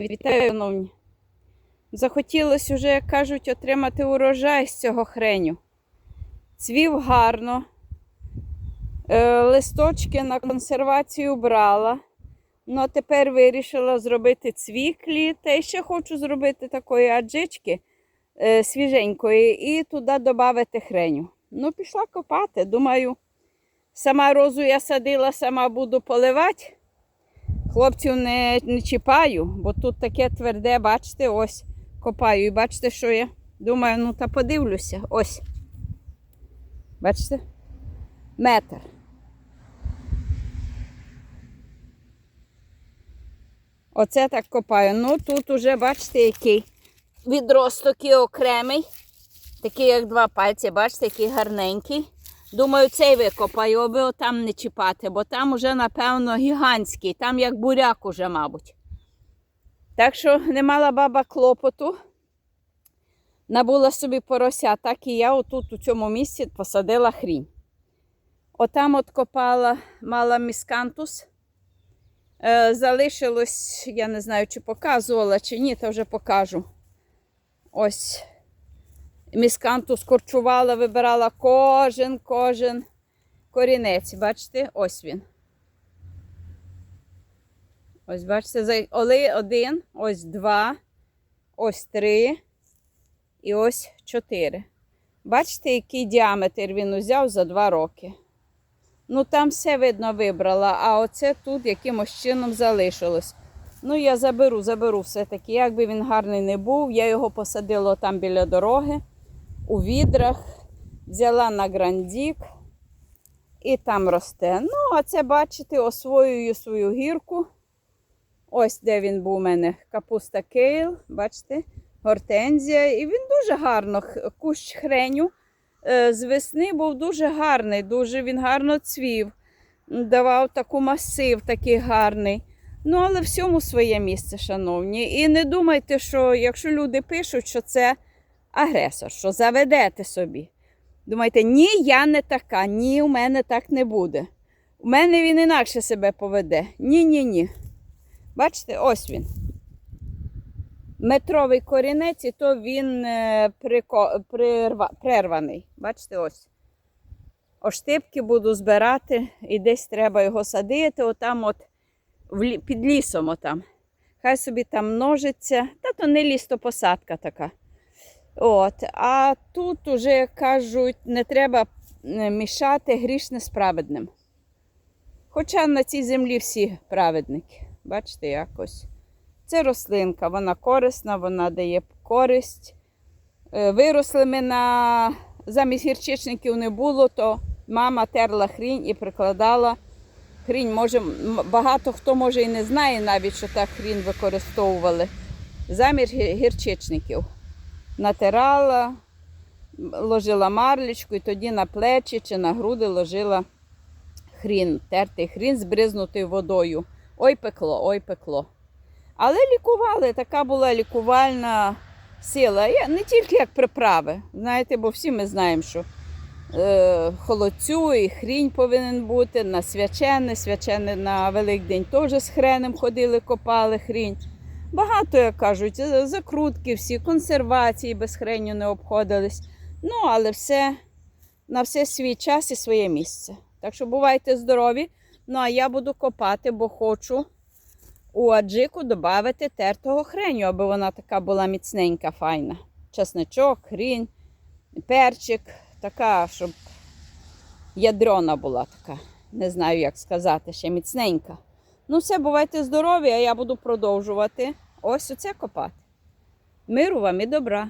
Вітаю, шановні. Захотілося вже, як кажуть, отримати урожай з цього хреню. Цвів гарно. Е, листочки на консервацію брала. Ну, тепер вирішила зробити цвіклі. Та ще хочу зробити такої аджички е, свіженької і туди додати хреню. Ну, пішла копати. Думаю, сама розу я садила, сама буду поливати. Хлопців не, не чіпаю, бо тут таке тверде, бачите, ось копаю. І бачите, що я думаю, ну та подивлюся. Ось. Бачите? Метр. Оце так копаю. Ну тут уже, бачите, який відросток і окремий. Такий, як два пальці, бачите, який гарненький. Думаю, цей викопаю, аби там не чіпати, бо там уже, напевно, гігантський, там як буряк уже, мабуть. Так що не мала баба клопоту. Набула собі порося, так і я отут у цьому місці посадила хрінь. Отам от копала, мала міскантус. Е, залишилось, я не знаю, чи показувала, чи ні, то вже покажу. Ось міскантус корчувала, вибирала кожен, кожен корінець. Бачите, ось він. Ось, бачите, один, ось два, ось три і ось чотири. Бачите, який діаметр він узяв за два роки. Ну, там все видно вибрала, а оце тут якимось чином залишилось. Ну, я заберу, заберу все-таки. Як би він гарний не був, я його посадила там біля дороги, у відрах, взяла на грандік і там росте. Ну, а це, бачите, освоюю свою гірку. Ось де він був у мене. Капуста кейл, бачите, гортензія. І він дуже гарно, кущ хреню е, з весни був дуже гарний, дуже він гарно цвів, давав таку масив такий гарний. Ну, але всьому своє місце, шановні. І не думайте, що якщо люди пишуть, що це агресор, що заведете собі. Думайте, ні, я не така, ні, у мене так не буде. У мене він інакше себе поведе. Ні, ні, ні. Бачите, ось він. Метровий корінець, і то він е, прерваний. Бачите, ось. Оштипки буду збирати, і десь треба його садити, отам от під лісом. Отам. Хай собі там множиться. Та то не ліс, то посадка така. От. А тут уже кажуть, не треба е, мішати грішне з праведним. Хоча на цій землі всі праведники. Бачите, якось. Це рослинка, вона корисна, вона дає користь. Е, Виросли ми на замість гірчичників не було, то мама терла хрінь і прикладала хрінь. Може, багато хто може і не знає навіть, що так хрінь використовували. Замість гірчичників. Натирала, ложила марлечку і тоді на плечі чи на груди ложила хрін, тертий хрін, збризнутий водою. Ой пекло, ой пекло. Але лікували, така була лікувальна сила. Не тільки як приправи, знаєте, бо всі ми знаємо, що е, холодцю і хрінь повинен бути, на свячене, свячене на Великдень теж з хренем ходили, копали хрінь. Багато, як кажуть, е, закрутки, всі, консервації без хреню не обходились. Ну, але все на все свій час і своє місце. Так що бувайте здорові. Ну, а я буду копати, бо хочу у аджику додати тертого хреню, аби вона така була міцненька, файна. Чесничок, хрінь, перчик, така, щоб ядрена була така. Не знаю, як сказати, ще міцненька. Ну, все, бувайте здорові, а я буду продовжувати ось оце копати. Миру вам і добра.